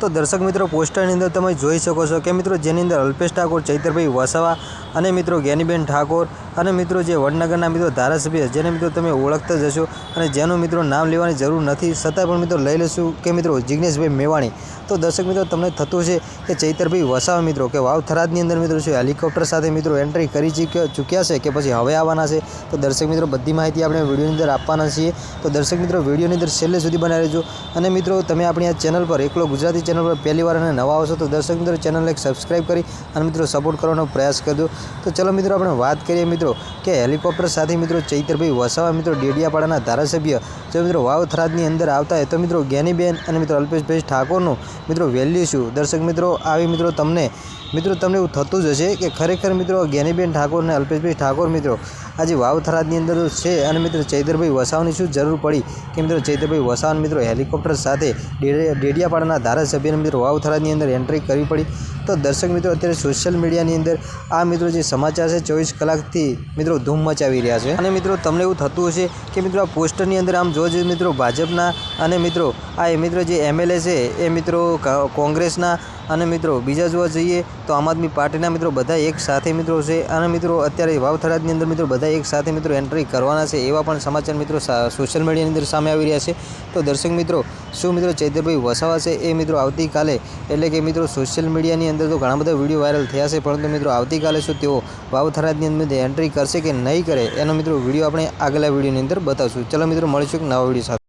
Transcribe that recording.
તો દર્શક મિત્રો, પોસ્ટરની અંદર તમે જોઈ શકો છો કે મિત્રો, જેની અંદર અલ્પેશ ઠાકોર, ચૈતરભાઈ વસાવા અને મિત્રો જ્ઞાનીબેન ઠાકોર અને મિત્રો જે વડનગરના મિત્રો ધારાસભ્ય જેને મિત્રો તમે ઓળખતા જ હશો અને જેનું મિત્રો નામ લેવાની જરૂર નથી, છતાં પણ મિત્રો લઈ લઈશું કે મિત્રો જિગ્નેશભાઈ મેવાણી. તો દર્શક મિત્રો, તમને થતું છે કે ચૈતરભાઈ વસાવા મિત્રો કે વાવ થરાદની અંદર મિત્રો છે હેલિકોપ્ટર સાથે મિત્રો એન્ટ્રી કરી ચૂક્યા છે કે પછી હવે આવવાના છે? તો દર્શક મિત્રો, બધી માહિતી આપણે વિડીયોની અંદર આપવાના છીએ. તો દર્શક મિત્રો, વિડીયોની અંદર છેલ્લે સુધી બનાવી રહેજો. અને મિત્રો, તમે આપણી આ ચેનલ પર એકલો ગુજરાતી ચેનલ પર પહેલી વાર અને નવા આવશો તો દર્શક મિત્રો, ચેનલને સબસ્ક્રાઈબ કરી અને મિત્રો સપોર્ટ કરવાનો પ્રયાસ કરજો. તો ચલો મિત્રો આપણે વાત કરીએ મિત્રો કે હેલિકોપ્ટર સાથે મિત્રો ચૈતરભાઈ વસાવા, મિત્રો ડેડિયાપાડાના ધારાસભ્ય. જો મિત્રો વાવ થરાદની અંદર આવતા હોય તો મિત્રો જ્ઞાનીબેન અને મિત્રો અલ્પેશભાઈ ઠાકોરનું મિત્રો વેલ્યુ શું? દર્શક મિત્રો, આવી મિત્રો તમને મિત્રો તમને એવું થતું જ હશે કે ખરેખર મિત્રો જ્ઞાનીબેન ઠાકોર અને અલ્પેશભાઈ ઠાકોર મિત્રો આજે વાવ થરાદની અંદર છે અને મિત્રો ચૈતરભાઈ વસાવાની શું જરૂર પડી કે મિત્રો ચૈતરભાઈ વસાવાને મિત્રો હેલિકોપ્ટર સાથે ડેડિયા- ડેડિયાપાડાના ધારાસભ્યને મિત્રો વાવ થરાદની અંદર એન્ટ્રી કરવી પડી. તો દર્શક મિત્રો, અત્યારે સોશિયલ મીડિયાની અંદર આ મિત્રો જે સમાચાર છે, ચોવીસ કલાકથી મિત્રો ધૂમ મચાવી રહ્યા છે. અને મિત્રો, તમને એવું થતું હશે કે મિત્રો આ પોસ્ટરની અંદર આમ જોજો મિત્રો ભાજપના અને મિત્રો આ એ મિત્રો જે એમએલએ છે, એ મિત્રો કોંગ્રેસના અને મિત્રો, બીજા જોવા જઈએ તો આમ આદમી પાર્ટીના મિત્રો બધા એક સાથે મિત્રો છે અને મિત્રો અત્યારે વાવ થરાદની અંદર મિત્રો બધા એક સાથે મિત્રો એન્ટ્રી કરવાના છે એવા પણ સમાચાર મિત્રો સોશિયલ મીડિયાની અંદર સામે આવી રહ્યા છે. તો દર્શક મિત્રો, શું મિત્રો ચૈતરભાઈ વસાવા છે એ મિત્રો આવતીકાલે, એટલે કે મિત્રો સોશિયલ મીડિયાની અંદર તો ઘણા બધા વીડિયો વાયરલ થયા છે, પરંતુ મિત્રો આવતીકાલે શું તેઓ વાવ થરાદની અંદર એન્ટ્રી કરશે કે નહીં કરે એનો મિત્રો વીડિયો આપણે આગલા વિડીયોની અંદર બતાવશું. ચલો મિત્રો, મળીશું એક નવા વીડિયો સાથે.